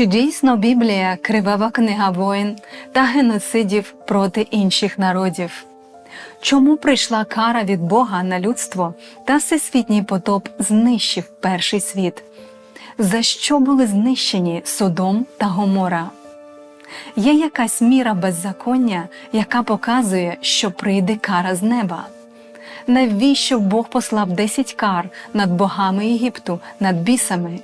Чи дійсно Біблія кривава книга воїн та геноцидів проти інших народів? Чому прийшла кара від Бога на людство та всесвітній потоп знищив перший світ? За що були знищені Содом та Гомора? Є якась міра беззаконня, яка показує, що прийде кара з неба. Навіщо Бог послав десять кар над богами Єгипту, над бісами?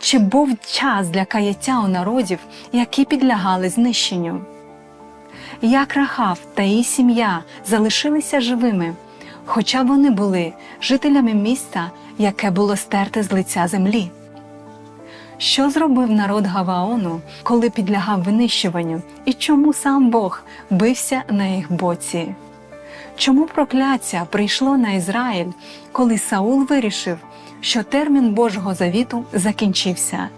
Чи був час для каяття у народів, які підлягали знищенню? Як Рахав та її сім'я залишилися живими, хоча вони були жителями міста, яке було стерте з лиця землі? Що зробив народ Гаваону, коли підлягав винищуванню, і чому сам Бог бився на їх боці? Чому прокляття прийшло на Ізраїль, коли Саул вирішив, що термін Божого завіту закінчився,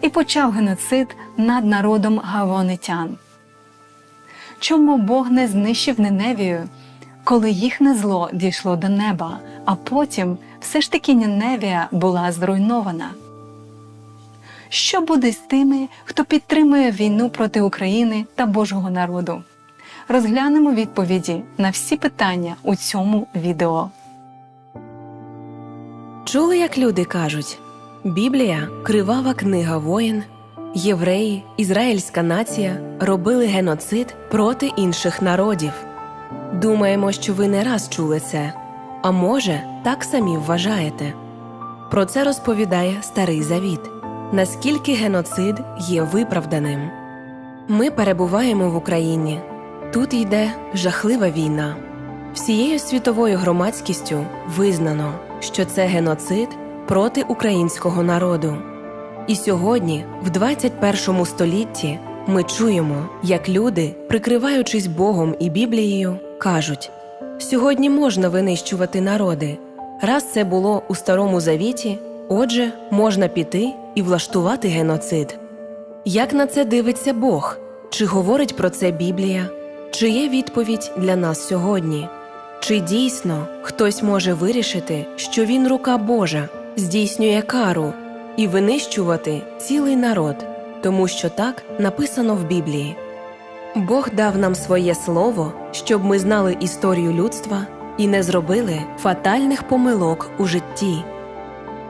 і почав геноцид над народом гавонитян? Чому Бог не знищив Неневію, коли їхнє зло дійшло до неба, а потім все ж таки Неневія була зруйнована? Що буде з тими, хто підтримує війну проти України та Божого народу? Розглянемо відповіді на всі питання у цьому відео. Чули, як люди кажуть: Біблія кривава книга воїн, євреї, ізраїльська нація робили геноцид проти інших народів. Думаємо, що ви не раз чули це, а може, так самі вважаєте. Про це розповідає Старий Завіт, наскільки геноцид є виправданим. Ми перебуваємо в Україні. Тут йде жахлива війна. Всією світовою громадськістю визнано, що це геноцид проти українського народу. І сьогодні, в 21 столітті, ми чуємо, як люди, прикриваючись Богом і Біблією, кажуть: сьогодні можна винищувати народи. Раз це було у Старому Завіті, отже, можна піти і влаштувати геноцид. Як на це дивиться Бог? Чи говорить про це Біблія? Чи є відповідь для нас сьогодні? Чи дійсно хтось може вирішити, що він рука Божа, здійснює кару і винищувати цілий народ, тому що так написано в Біблії? Бог дав нам своє слово, щоб ми знали історію людства і не зробили фатальних помилок у житті.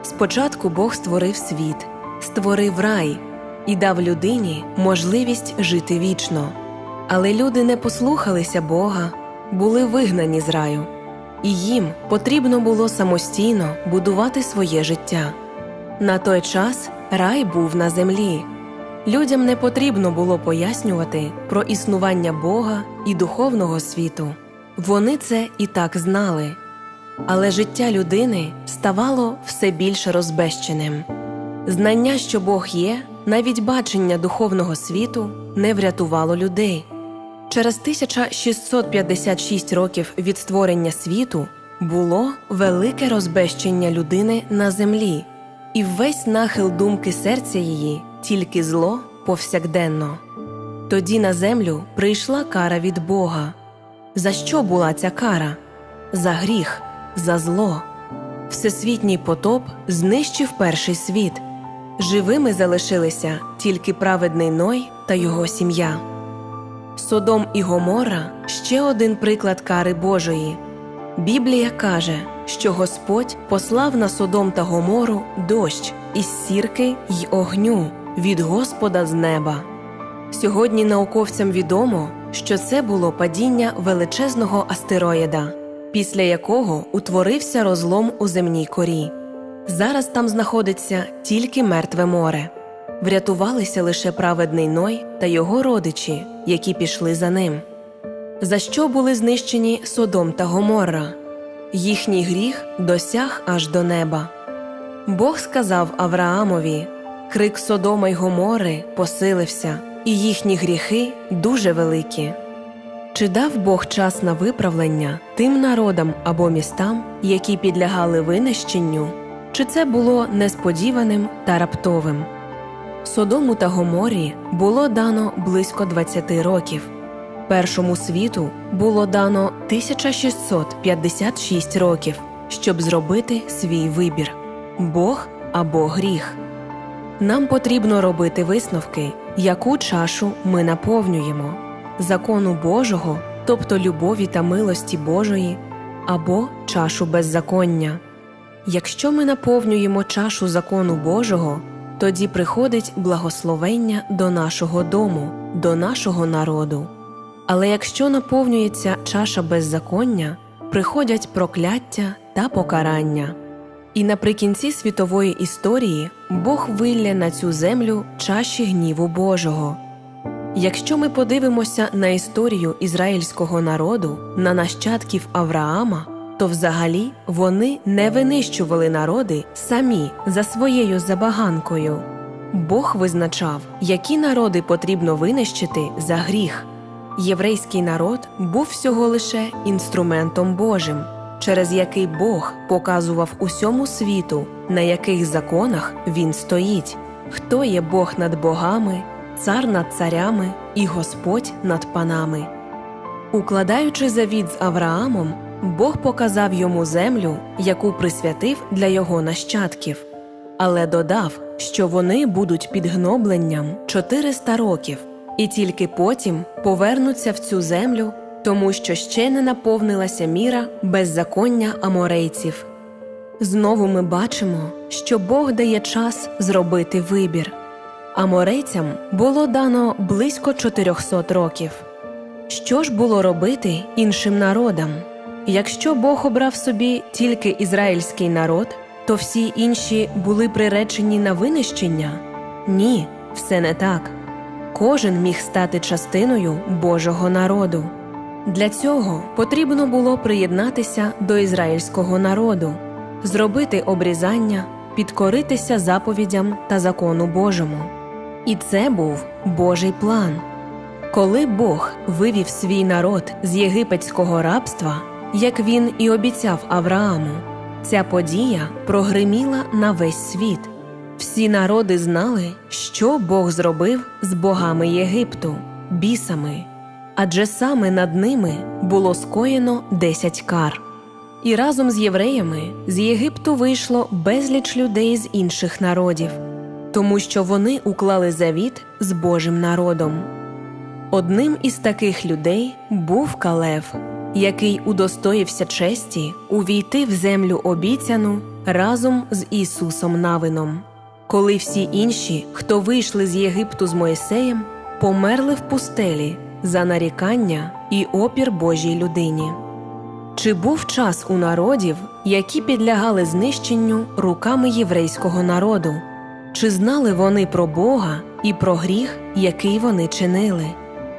Спочатку Бог створив світ, створив рай і дав людині можливість жити вічно. Але люди не послухалися Бога, були вигнані з раю, і їм потрібно було самостійно будувати своє життя. На той час рай був на землі. Людям не потрібно було пояснювати про існування Бога і духовного світу. Вони це і так знали. Але життя людини ставало все більш розбещеним. Знання, що Бог є, навіть бачення духовного світу не врятувало людей. Через 1656 років від створення світу було велике розбещення людини на землі, і весь нахил думки серця її тільки зло повсякденно. Тоді на землю прийшла кара від Бога. За що була ця кара? За гріх, за зло. Всесвітній потоп знищив перший світ. Живими залишилися тільки праведний Ной та його сім'я. Содом і Гоморра ще один приклад кари Божої. Біблія каже, що Господь послав на Содом та Гомору дощ із сірки й огню від Господа з неба. Сьогодні науковцям відомо, що це було падіння величезного астероїда, після якого утворився розлом у земній корі. Зараз там знаходиться тільки мертве море. Врятувалися лише праведний Ной та його родичі, які пішли за ним. За що були знищені Содом та Гоморра? Їхній гріх досяг аж до неба. Бог сказав Авраамові: Крик Содома й Гомори посилився, і їхні гріхи дуже великі. Чи дав Бог час на виправлення тим народам або містам, які підлягали винищенню, чи це було несподіваним та раптовим? Содому та Гоморі було дано близько 20 років. Першому світу було дано 1656 років, щоб зробити свій вибір Бог або гріх. Нам потрібно робити висновки, яку чашу ми наповнюємо закону Божого, тобто любові та милості Божої, або чашу беззаконня. Якщо ми наповнюємо чашу закону Божого, тоді приходить благословення до нашого дому, до нашого народу. Але якщо наповнюється чаша беззаконня, приходять прокляття та покарання. І наприкінці світової історії Бог вилля на цю землю чаші гніву Божого. Якщо ми подивимося на історію ізраїльського народу, на нащадків Авраама, то взагалі вони не винищували народи самі за своєю забаганкою. Бог визначав, які народи потрібно винищити за гріх. Єврейський народ був всього лише інструментом Божим, через який Бог показував усьому світу, на яких законах він стоїть, хто є Бог над богами, цар над царями і Господь над панами. Укладаючи завіт з Авраамом, Бог показав йому землю, яку присвятив для його нащадків, але додав, що вони будуть під гнобленням 400 років, і тільки потім повернуться в цю землю, тому що ще не наповнилася міра беззаконня аморейців. Знову ми бачимо, що Бог дає час зробити вибір. Аморейцям було дано близько 400 років. Що ж було робити іншим народам? Якщо Бог обрав собі тільки ізраїльський народ, то всі інші були приречені на винищення? Ні, все не так. Кожен міг стати частиною Божого народу. Для цього потрібно було приєднатися до ізраїльського народу, зробити обрізання, підкоритися заповідям та закону Божому. І це був Божий план. Коли Бог вивів свій народ з єгипетського рабства, як він і обіцяв Аврааму, ця подія прогриміла на весь світ. Всі народи знали, що Бог зробив з богами Єгипту, бісами, адже саме над ними було скоєно десять кар. І разом з євреями з Єгипту вийшло безліч людей з інших народів, тому що вони уклали завіт з Божим народом. Одним із таких людей був Калев, який удостоївся честі увійти в землю обіцяну разом з Ісусом Навином, коли всі інші, хто вийшли з Єгипту з Моїсеєм, померли в пустелі за нарікання і опір Божій людині. Чи був час у народів, які підлягали знищенню руками єврейського народу? Чи знали вони про Бога і про гріх, який вони чинили?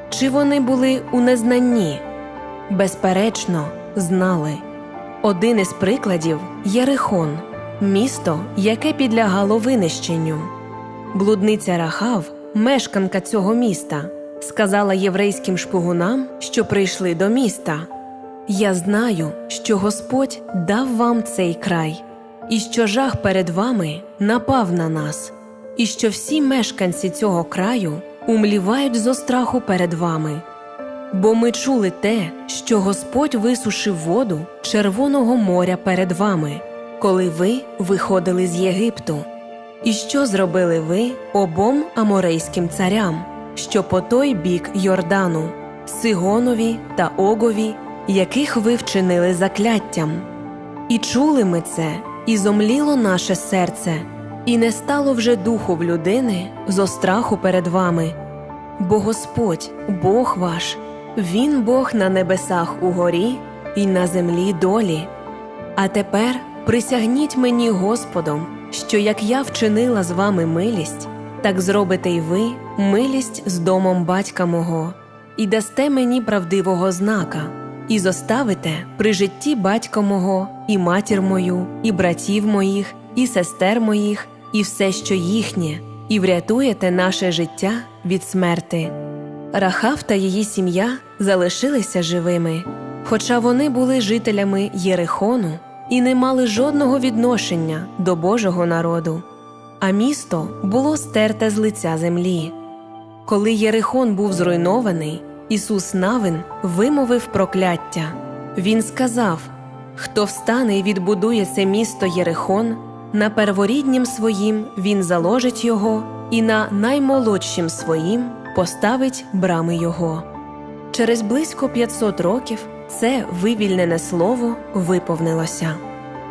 Чи вони були у незнанні? Безперечно, знали. Один із прикладів Єрихон, місто, яке підлягало винищенню. Блудниця Рахав, мешканка цього міста, сказала єврейським шпигунам, що прийшли до міста. Я знаю, що Господь дав вам цей край, і що жах перед вами напав на нас, і що всі мешканці цього краю умлівають зо страху перед вами. Бо ми чули те, що Господь висушив воду Червоного моря перед вами, коли ви виходили з Єгипту. І що зробили ви обом аморейським царям, що по той бік Йордану, Сигонові та Огові, яких ви вчинили закляттям? І чули ми це, і зомліло наше серце, і не стало вже духу в людини зо страху перед вами. Бо Господь, Бог ваш, Він Бог на небесах угорі і на землі долі. А тепер присягніть мені Господом, що як я вчинила з вами милість, так зробите й ви милість з домом батька мого, і дасте мені правдивого знака, і зоставите при житті батька мого, і матір мою, і братів моїх, і сестер моїх, і все, що їхнє, і врятуєте наше життя від смерти. Рахав та її сім'я залишилися живими, хоча вони були жителями Єрихону і не мали жодного відношення до Божого народу, а місто було стерте з лиця землі. Коли Єрихон був зруйнований, Ісус Навин вимовив прокляття. Він сказав: Хто встане і відбудує це місто Єрихон, на перворіднім своїм він заложить його, і на наймолодшім своїм поставить брами його. Через близько 500 років це вивільнене слово виповнилося.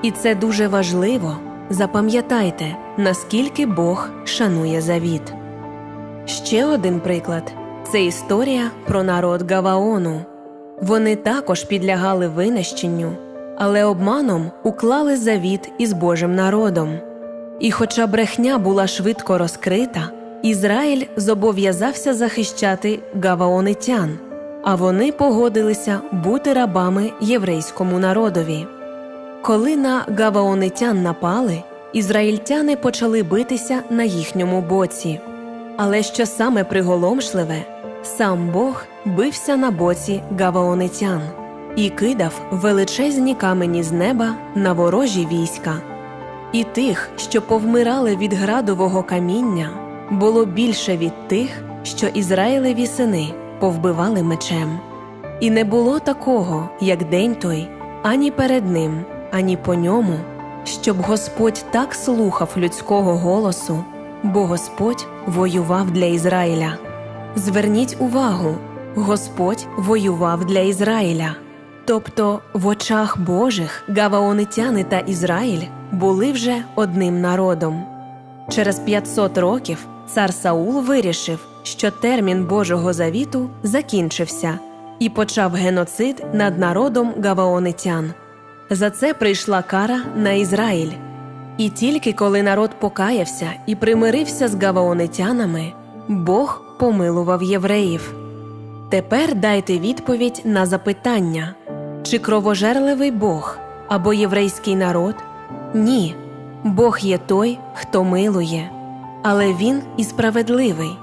І це дуже важливо. Запам'ятайте, наскільки Бог шанує завіт. Ще один приклад це історія про народ Гаваону. Вони також підлягали винищенню, але обманом уклали завіт із Божим народом. І хоча брехня була швидко розкрита, Ізраїль зобов'язався захищати гаваонитян, а вони погодилися бути рабами єврейському народові. Коли на гаваонитян напали, ізраїльтяни почали битися на їхньому боці. Але що саме приголомшливе, сам Бог бився на боці гаваонитян і кидав величезні камені з неба на ворожі війська. І тих, що повмирали від градового каміння, було більше від тих, що Ізраїлеві сини повбивали мечем. І не було такого, як день той, ані перед ним, ані по ньому, щоб Господь так слухав людського голосу, бо Господь воював для Ізраїля. Зверніть увагу, Господь воював для Ізраїля. Тобто в очах Божих гаваонитяни та Ізраїль були вже одним народом. Через 500 років цар Саул вирішив, що термін Божого завіту закінчився і почав геноцид над народом гаваонитян. За це прийшла кара на Ізраїль. І тільки коли народ покаявся і примирився з гаваонитянами, Бог помилував євреїв. Тепер дайте відповідь на запитання чи кровожерливий Бог або єврейський народ? Ні. Бог є той, хто милує, але Він і справедливий.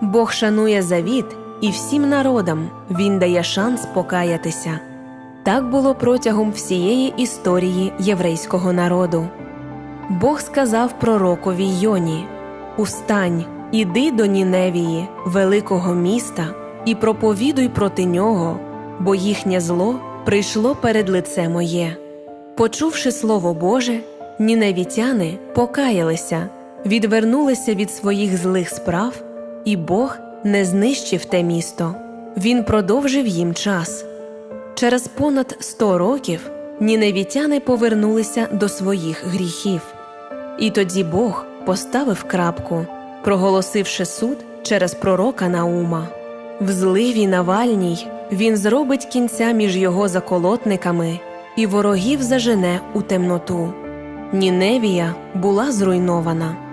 Бог шанує завіт, і всім народам Він дає шанс покаятися. Так було протягом всієї історії єврейського народу. Бог сказав пророкові Йоні: Устань, іди до Ніневії, великого міста, і проповідуй проти нього, бо їхнє зло прийшло перед лице моє. Почувши слово Боже, ніневітяни покаялися, відвернулися від своїх злих справ, і Бог не знищив те місто, Він продовжив їм час. Через понад сто років ніневітяни повернулися до своїх гріхів. І тоді Бог поставив крапку, проголосивши суд через пророка Наума. В зливі Навальній він зробить кінця між його заколотниками і ворогів зажене у темноту. Ніневія була зруйнована.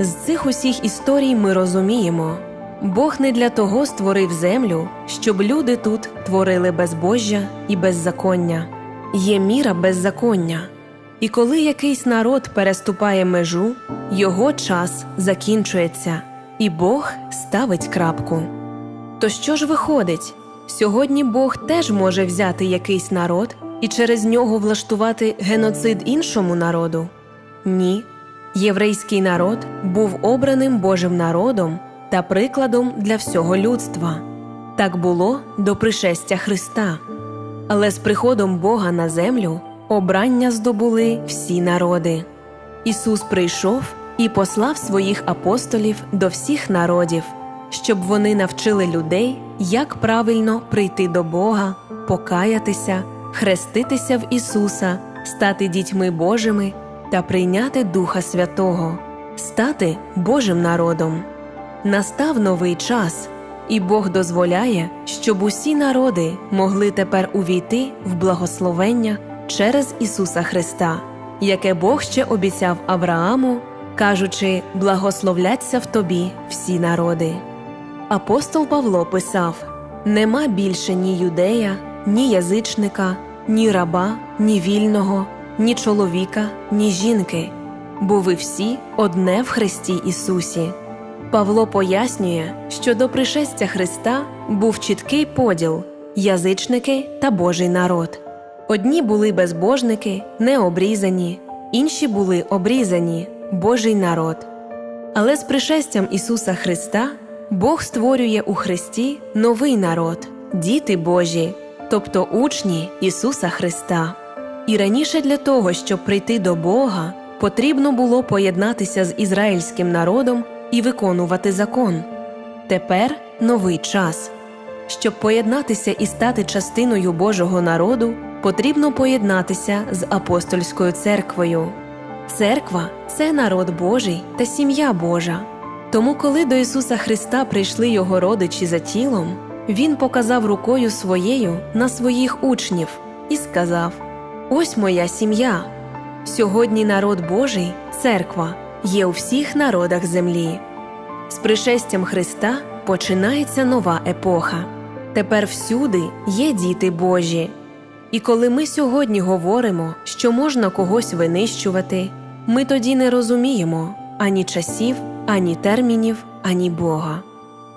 З цих усіх історій ми розуміємо, Бог не для того створив землю, щоб люди тут творили безбожжя і беззаконня. Є міра беззаконня. І коли якийсь народ переступає межу, його час закінчується, і Бог ставить крапку. То що ж виходить? Сьогодні Бог теж може взяти якийсь народ і через нього влаштувати геноцид іншому народу? Ні. Єврейський народ був обраним Божим народом та прикладом для всього людства. Так було до пришестя Христа. Але з приходом Бога на землю обрання здобули всі народи. Ісус прийшов і послав своїх апостолів до всіх народів, щоб вони навчили людей, як правильно прийти до Бога, покаятися, хреститися в Ісуса, стати дітьми Божими та прийняти Духа Святого, стати Божим народом. Настав новий час, і Бог дозволяє, щоб усі народи могли тепер увійти в благословення через Ісуса Христа, яке Бог ще обіцяв Аврааму, кажучи, благословляться в тобі всі народи. Апостол Павло писав: Нема більше ні юдея, ні язичника, ні раба, ні вільного, ні чоловіка, ні жінки, бо ви всі одне в Христі Ісусі. Павло пояснює, що до пришестя Христа був чіткий поділ язичники та Божий народ. Одні були безбожники, необрізані, інші були обрізані, Божий народ. Але з пришестям Ісуса Христа Бог створює у Христі новий народ, діти Божі, тобто учні Ісуса Христа. І раніше для того, щоб прийти до Бога, потрібно було поєднатися з ізраїльським народом і виконувати закон. Тепер новий час. Щоб поєднатися і стати частиною Божого народу, потрібно поєднатися з апостольською церквою. Церква це народ Божий та сім'я Божа. Тому, коли до Ісуса Христа прийшли його родичі за тілом, Він показав рукою своєю на своїх учнів і сказав: Ось моя сім'я. Сьогодні народ Божий, церква, є у всіх народах землі. З пришестям Христа починається нова епоха. Тепер всюди є діти Божі. І коли ми сьогодні говоримо, що можна когось винищувати, ми тоді не розуміємо ані часів, ані термінів, ані Бога.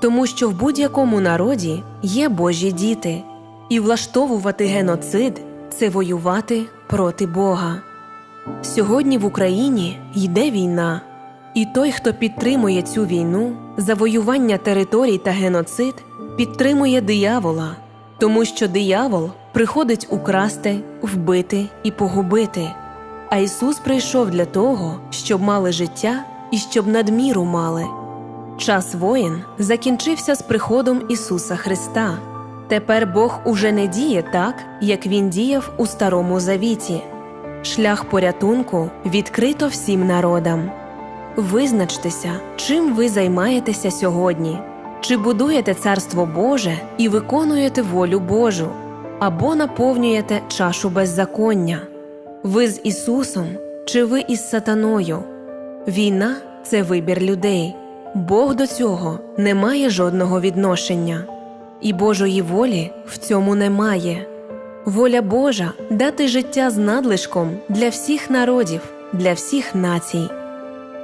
Тому що в будь-якому народі є Божі діти, і влаштовувати геноцид це воювати проти Бога. Сьогодні в Україні йде війна, і той, хто підтримує цю війну, завоювання територій та геноцид, підтримує диявола, тому що диявол приходить украсти, вбити і погубити. А Ісус прийшов для того, щоб мали життя і щоб надміру мали. Час воїн закінчився з приходом Ісуса Христа. Тепер Бог уже не діє так, як Він діяв у Старому Завіті. Шлях порятунку відкрито всім народам. Визначтеся, чим ви займаєтеся сьогодні, чи будуєте Царство Боже і виконуєте волю Божу, або наповнюєте чашу беззаконня. Ви з Ісусом чи ви із сатаною? Війна це вибір людей. Бог до цього не має жодного відношення, і Божої волі в цьому немає. Воля Божа дати життя з надлишком для всіх народів, для всіх націй.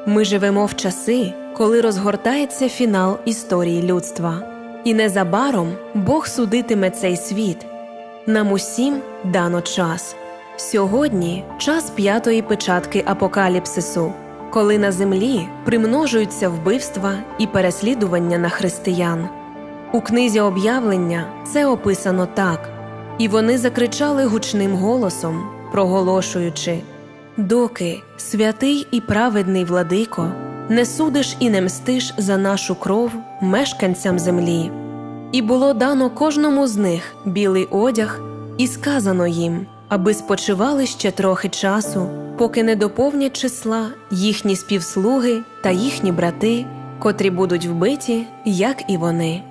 Ми живемо в часи, коли розгортається фінал історії людства, і незабаром Бог судитиме цей світ. Нам усім дано час. Сьогодні час п'ятої печатки апокаліпсису, коли на землі примножуються вбивства і переслідування на християн. У книзі об'явлення це описано так, і вони закричали гучним голосом, проголошуючи Доки, святий і праведний владико, не судиш і не мстиш за нашу кров мешканцям землі. І було дано кожному з них білий одяг, і сказано їм, аби спочивали ще трохи часу, поки не доповнять числа їхні співслуги та їхні брати, котрі будуть вбиті, як і вони.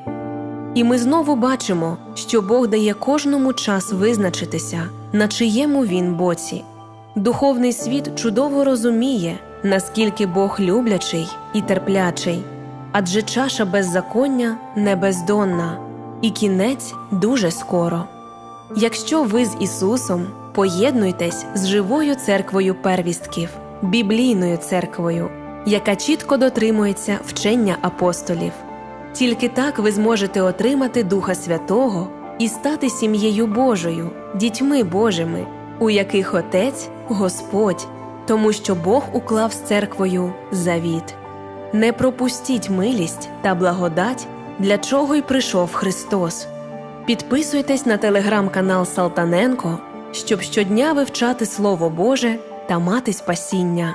І ми знову бачимо, що Бог дає кожному час визначитися, на чиєму він боці. Духовний світ чудово розуміє, наскільки Бог люблячий і терплячий, адже чаша беззаконня не бездонна, і кінець дуже скоро. Якщо ви з Ісусом поєднуйтесь з живою церквою первістків, біблійною церквою, яка чітко дотримується вчення апостолів. Тільки так ви зможете отримати Духа Святого і стати сім'єю Божою, дітьми Божими, у яких Отець Господь, тому що Бог уклав з церквою завіт. Не пропустіть милість та благодать, для чого й прийшов Христос. Підписуйтесь на телеграм-канал Салтаненко, щоб щодня вивчати Слово Боже та мати спасіння.